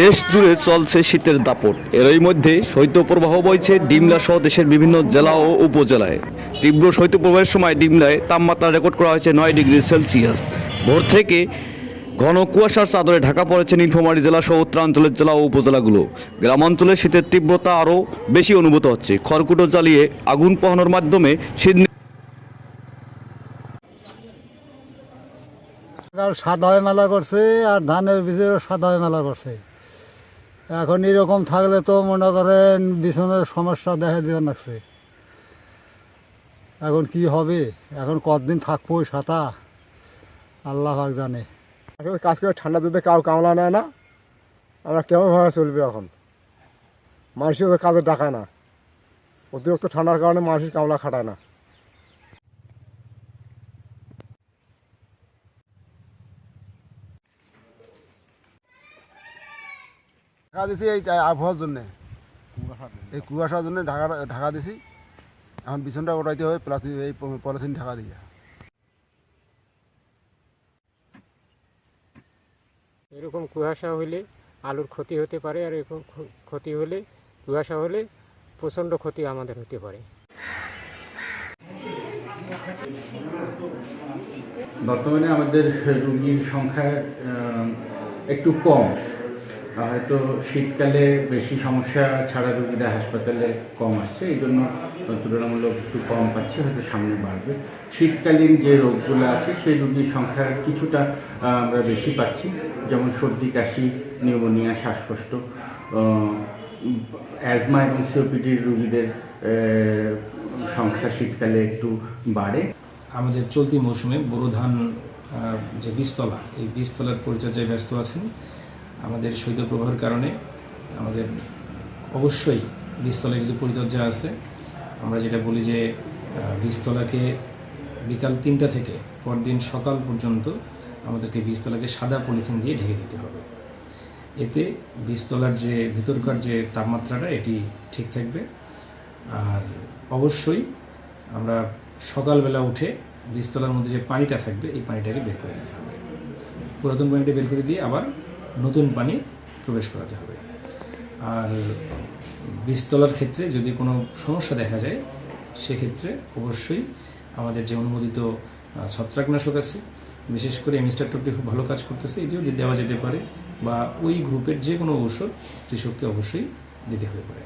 দেশ জুড়ে চলছে শীতের দাপট। এরই মধ্যে শৈত্যপ্রবাহ বইছে ডিমলা সহ দেশের বিভিন্ন জেলা ও উপজেলায়। তীব্র শৈত্যপ্রবাহের সময় ডিমলায় তাপমাত্রা রেকর্ড করা হয়েছে নয় ডিগ্রি সেলসিয়াস। ভোর থেকে ঘন কুয়াশার চাদরে ঢাকা পড়েছে নীলফামারী জেলা সহ উত্তরাঞ্চলের জেলা ও উপজেলাগুলো। গ্রামাঞ্চলে শীতের তীব্রতা আরও বেশি অনুভূত হচ্ছে। খড়কুটো জ্বালিয়ে আগুন পোহানোর মাধ্যমে শীত সাদায় মেলা করছে আর ধানের বীজেরও সাদায় মেলা করছে। এখন এরকম থাকলে তো মনে করেন বিছনের সমস্যা দেখা দিবে লাগছে এখন কি হবে? এখন কতদিন থাকব ওই সাতা? আল্লাহ পাক জানে। আসলে কাজ করে ঠান্ডা যদি কাউ কামলা নেয় না। আমরা কেমনভাবে চলবে এখন? মানুষের কাজে ডাকায় না। অতিরিক্ত ঠান্ডার কারণে মানুষের কামলা খাটায় না। ঢাকা দিছি এই আবহাওয়ার জন্যে। এই কুয়াশার জন্য ঢাকা ঢাকা দিছি। এখন বিছনটা ওটাইতে হবে প্লাস্টিক এই পলিথিন ঢাকা দিয়ে। এরকম কুয়াশা হলে আলুর ক্ষতি হতে পারে আর এরকম ক্ষতি হলে কুয়াশা হলে প্রচণ্ড ক্ষতি আমাদের হতে পারে। বর্তমানে আমাদের রুগীর সংখ্যা একটু কম। হয়তো শীতকালে বেশি সমস্যা ছাড়া রুগীরা হাসপাতালে কম আসছে, এই জন্য তুলনামূলক একটু কম পাচ্ছে, হয়তো সামনে বাড়বে। শীতকালীন যে রোগগুলো আছে, সেই রুগীর সংখ্যা কিছুটা আমরা বেশি পাচ্ছি। যেমন সর্দি, কাশি, নিউমোনিয়া, শ্বাসকষ্ট অ্যাজমা এবং সিওপিডির রুগীদের সংখ্যা শীতকালে একটু বাড়ে। আমাদের চলতি মৌসুমে বোরো ধান যে বীজতলা, এই বীজতলার পরিচর্যায় ব্যস্ত আছেন। আমাদের শৈত্যপ্রবাহের কারণে আমাদের অবশ্যই বীজতলায় কিছু পরিচর্যা আছে। আমরা যেটা বলি যে বীজতলাকে বিকাল তিনটা থেকে পরদিন সকাল পর্যন্ত আমাদেরকে বীজতলাকে সাদা পলিথিন দিয়ে ঢেকে দিতে হবে। এতে বীজতলার যে ভিতরকার যে তাপমাত্রাটা, এটি ঠিক থাকবে। আর অবশ্যই আমরা সকালবেলা উঠে বীজতলার মধ্যে যে পানিটা থাকবে, এই পানিটাকে বের করে দিতে হবে। পুরাতন পানিটা বের করে দিয়ে আবার নতুন পানি প্রবেশ করাতে হবে। আর বীজতলার ক্ষেত্রে যদি কোনো সমস্যা দেখা যায়, সেক্ষেত্রে অবশ্যই আমাদের যে অনুমোদিত ছত্রাকনাশক আছে, বিশেষ করে মিস্টার টপটি খুব ভালো কাজ করতেছে, এটিও দেওয়া যেতে পারে বা ওই গ্রুপের যে কোনো ঔষধ কৃষককে অবশ্যই দিতে হতে পারে।